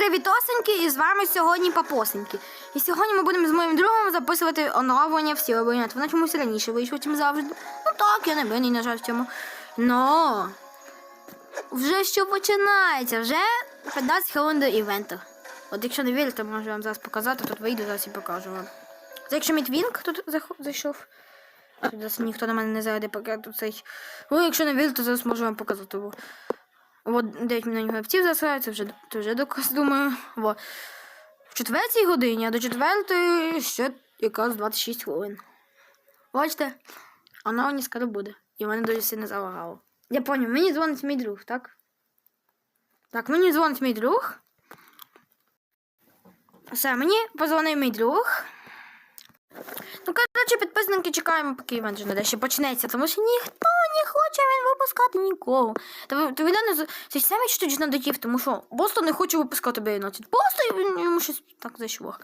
привітосеньки, і з вами сьогодні Папосеньки. І сьогодні ми будемо з моїм другом записувати оновлення всі абонент. Вона чомусь раніше вийшла, чим завжди. Ну так, я не винний, на жаль, в цьому. Но вже що починається, вже 15 хвилин до івенту. От якщо не вірите, можу вам зараз показати, тут вийду, зараз і покажу вам. Це якщо Мітвінк тут зайшов. Тут ніхто на мене не зайде, поки тут цей. Ну, якщо не вірите, зараз можу вам показати. От 9 мільйонів гравців засилають, вже, вже доказ, думаю. Во. В четвертій годині, а до четвертої ще якраз 26 хвилин. Бачите, воно мені скоро буде. І мене дуже сильно залагало. Я поняв, мені дзвонить мій друг, так? Так, мені дзвонить мій друг. Все, мені позвонив мій друг. Ну, коротше, підписники чекаємо, поки івент вже нарешті почнеться, тому що ніхто випускати нікого. Та ви віддано з цей самі чуть надоїв, тому що просто не хочу випускати B11. Просто йому щось так зайшло.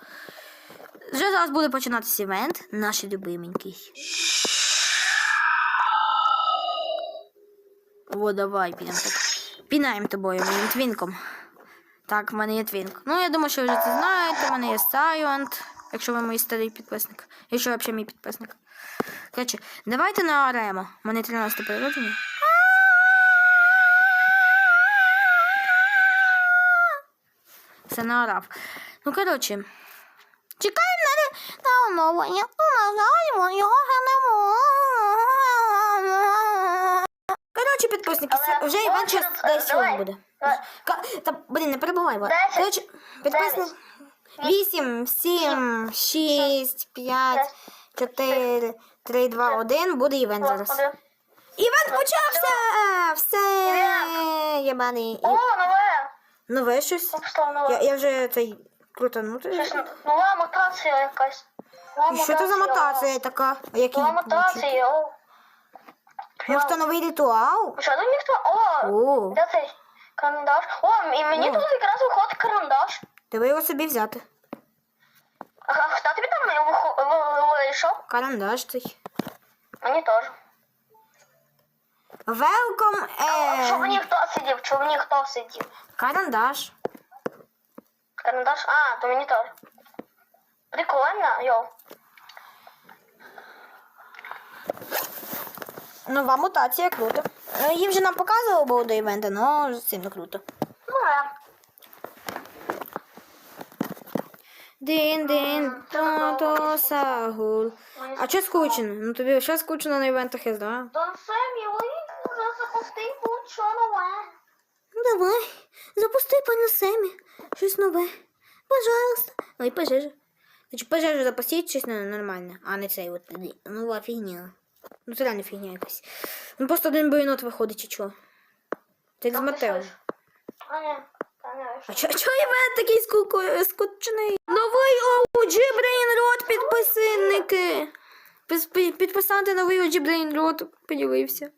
Вже зараз буде починатися івент, наш любименький. О, давай, підемо. Пінаємо тобою, моїм твінком. Так, в мене є твінк. Ну, я думаю, що ви вже це знаєте. У мене є Silent, якщо ви мій старий підписник. Якщо взагалі мій підписник. Коротше, давайте на Аремо. У мене 13 переродження. Все наорав. Ну, коротше. Чекаємо на, на оновлення. Ну, його вже. Коротше, підписники, це Але вже можна час це- 10 давай. буде. Давай. Ка- Та, блін, не перебувай. Влад. Десять. Коротше, підписник. Дев'ять. 8, 7, 6, 5, 4, 3, 2, 1. Буде івент зараз. Івент почався! Все! Єбаний. О, нове! Нове щось. Я, я вже цей крутанути. Щось нова мутація якась. Нова І що це за мотація така? А як Нова мутація, о. Може, це новий ритуал? Що тут ніхто? О, О, де цей карандаш? О, і мені О. тут якраз виходить карандаш. треба його собі взяти. А хто тобі там вийшов? Карандаш цей. Мені теж. Щоб е... ніхто сидів, щоб ніхто сидів. Карандаш. Карандаш? А, то мені теж. Прикольно, йоу. Нова мутація, круто. Е, Їм вже нам показували було до івента, але сильно круто. Ну, е. Дин-дин, то то сагул. А чого скучно? Ну тобі ще скучно на івентах, я знаю. Дон Семі, ви вже запустив будь-що нове. Давай, запусти пане Семі. Щось нове. Пожалуйста. Ой, пожежа. Значить, пожежу запустіть щось нормальне, а не цей от. Нова фігня. Ну це реально фігня якась. Ну просто один бойнот виходить, чи чого? Ти як з Матео. А, ні, А чо, чо івент такий скуку- скучний? Новий OG Brain Rot підписники. Пис- пі- Підписати новий OG Brain Rot поділився.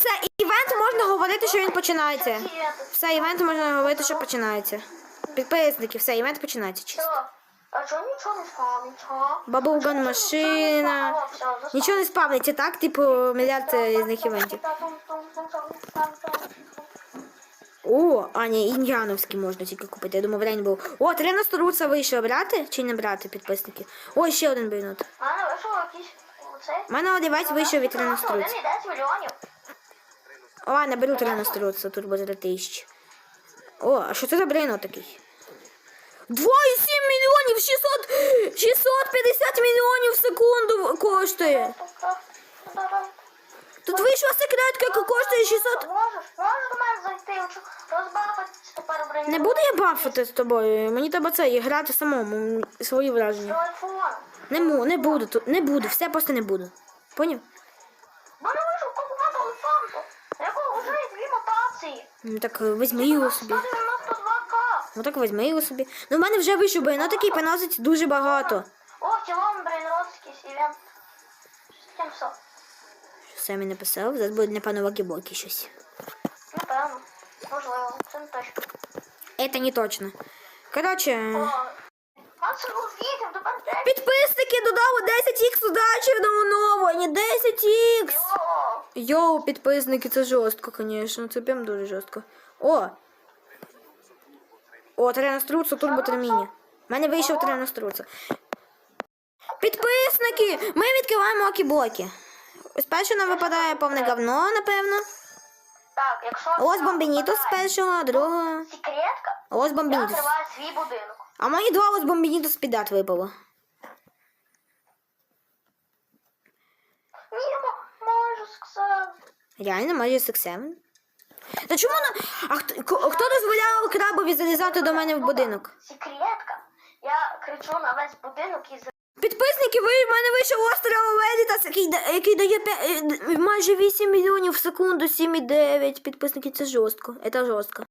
Все, івент можна говорити, що він починається. Все, івент можна говорити, що починається. Підписники, все, івент починається чисто. А чого нічого не стало? Нічого. Баблган машина. Нічого не спавниться, так? Типу мільярд е, різних івентів. О, а ні, індіановський можна тільки купити. Я думав, Рейнбоу. О, 13 руца вийшов брати чи не брати підписники? О, ще один вийшов якийсь. У мене одівець вийшов від 13 Один руц. і 10 мільйонів. О, ладно, беру 13 руц, тут буде 3 тисячі. О, а що це за брейнот такий? 2,7 мільйонів 600, 650 мільйонів в секунду коштує. Тут вийшла секретка, яка коштує 600. Можеш, можеш до мене зайти, хочу розбавити тепер броню. Не буду я бафати з тобою. Мені треба це грати самому свої враження. Не, му, не буду не буду, все просто не буду. Поняв? Ну так е, візьми його собі. Ну так візьми його собі. Ну в мене вже вийшов бойнот, такий приносить дуже багато. О, цілом брейнродський івент. Щось таке. Самі написав, зараз буде напевно вакі-бокі щось. Напевно. Можливо, це не точно. Це не точно. Тепер 10. підписники додали 10х удачі на оновлення. 10х! Йоу, підписники, це жорстко, звісно. Це прям дуже жорстко. О! О, Тираноструцу турботерміні. У мене вийшов Тираноструцу. Підписники! Ми відкриваємо окі-боки. Спершу нам випадає повне говно, напевно. Так, якщо... Ось бомбінітус з першого, другого. Секретка, Ось я бомбінітус. відкриваю свій будинок. А мені два ось бомбінітус піддат випало. Ні, мо- можу сказати. Реально, майже 6-7. Та чому на. А хто, хто дозволяв крабові залізати до мене в будинок? Секретка. Я кричу на весь будинок і за- Підписники, ви в мене вийшов остров Велітас, який, який дає пе- е, майже 8 мільйонів в секунду, 7,9. Підписники, це жорстко. Це жорстко.